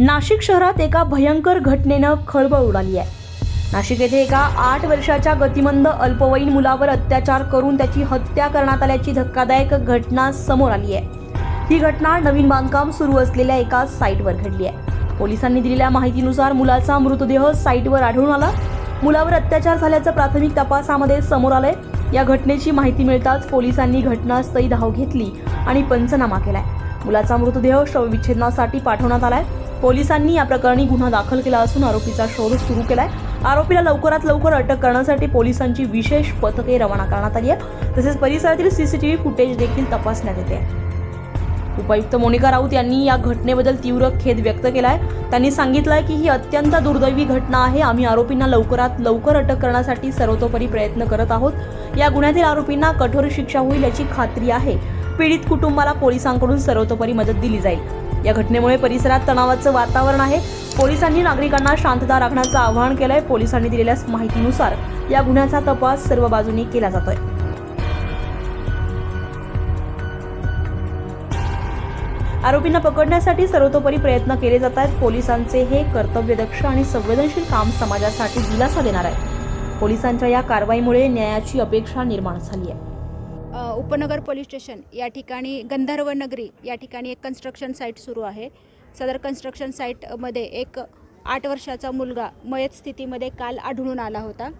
नाशिक शहरात एका भयंकर घटनेनं खळबळ उडाली आहे. नाशिक येथे एका आठ वर्षाच्या गतिमंद अल्पवयीन मुलावर अत्याचार करून त्याची हत्या करण्यात आल्याची धक्कादायक घटना समोर आली आहे. ही घटना नवीन बांधकाम सुरू असलेल्या एका साईटवर घडली आहे. पोलिसांनी दिलेल्या माहितीनुसार मुलाचा मृतदेह साईटवर आढळून आला. मुलावर अत्याचार झाल्याचं प्राथमिक तपासामध्ये समोर आलंय. या घटनेची माहिती मिळताच पोलिसांनी घटनास्थळी धाव घेतली आणि पंचनामा केलाय. मुलाचा मृतदेह शवविच्छेदनासाठी पाठवण्यात आलाय. पोलिसांनी या प्रकरणी गुन्हा दाखल केला असून आरोपीचा शोध सुरू केलाय. आरोपीला लवकरात लवकर अटक करण्यासाठी पोलिसांची विशेष पथके रवाना करण्यात आली आहे तसेच परिसरातील सीसीटीव्ही फुटेज देखील तपासण्यात येते. आहे उपायुक्त मोनिका राऊत यांनी या घटनेबद्दल तीव्र खेद व्यक्त केलाय. त्यांनी सांगितलंय की ही अत्यंत दुर्दैवी घटना आहे. आम्ही आरोपींना लवकरात लवकर अटक करण्यासाठी सर्वतोपरी प्रयत्न करत आहोत. या गुन्ह्यातील आरोपींना कठोर शिक्षा होईल याची खात्री आहे. पीडित कुटुंबाला पोलिसांकडून सर्वतोपरी मदत दिली जाईल. या घटनेमुळे परिसरात तणावाचं वातावरण आहे. पोलिसांनी नागरिकांना शांतता राखण्याचं आवाहन केलंय. पोलिसांनी दिलेल्या माहितीनुसार या गुन्ह्याचा तपास सर्व बाजूनी केला जातोय. आरोपींना पकडण्यासाठी सर्वतोपरी प्रयत्न केले जात आहेत. पोलिसांचे हे कर्तव्यदक्ष आणि संवेदनशील काम समाजासाठी दिलासा देणार आहे पोलिसांच्या या कारवाईमुळे न्यायाची अपेक्षा निर्माण झाली आहे. उपनगर पोलीस स्टेशन या ठिकाणी गंधर्व नगरी या ठिकाणी एक कन्स्ट्रक्शन साईट सुरू आहे. सदर कन्स्ट्रक्शन साईटमध्ये एक आठ वर्षाचा मुलगा मयत स्थितीमध्ये काल आढळून आला होता.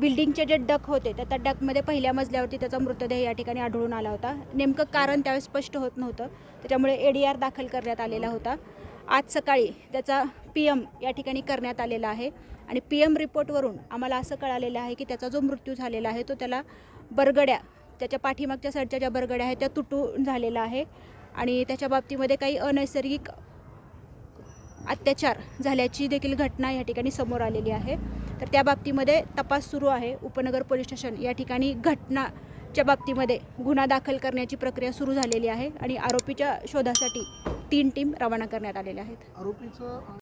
बिल्डिंगचे जे डक होते त्या त्या डकमध्ये पहिल्या मजल्यावरती त्याचा मृतदेह या ठिकाणी आढळून आला होता. नेमकं कारण त्यावेळेस स्पष्ट होत नव्हतं. त्याच्यामुळे ए डी आर दाखल करण्यात आलेला होता. आज सकाळी त्याचा पी एम या ठिकाणी करण्यात आलेला आहे. आणि पी एम रिपोर्टवरून आम्हाला असं कळालेलं आहे की त्याचा जो मृत्यू झालेला आहे तो त्याला बरगड्या त्याच्या पाठीमागच्या साईडच्या ज्या बरगड्या आहेत त्या तुटून झालेला आहे. आणि त्याच्या बाबतीमध्ये काही अनैसर्गिक अत्याचार झाल्याची देखील घटना या ठिकाणी समोर आलेली आहे. तर त्या बाबतीमध्ये तपास सुरू आहे. उपनगर पोलीस स्टेशन या ठिकाणी घटनाच्या बाबतीमध्ये गुन्हा दाखल करण्याची प्रक्रिया सुरू झालेली आहे. आणि आरोपीच्या शोधासाठी तीन टीम रवाना करण्यात आलेल्या आहेत. आरोपीचं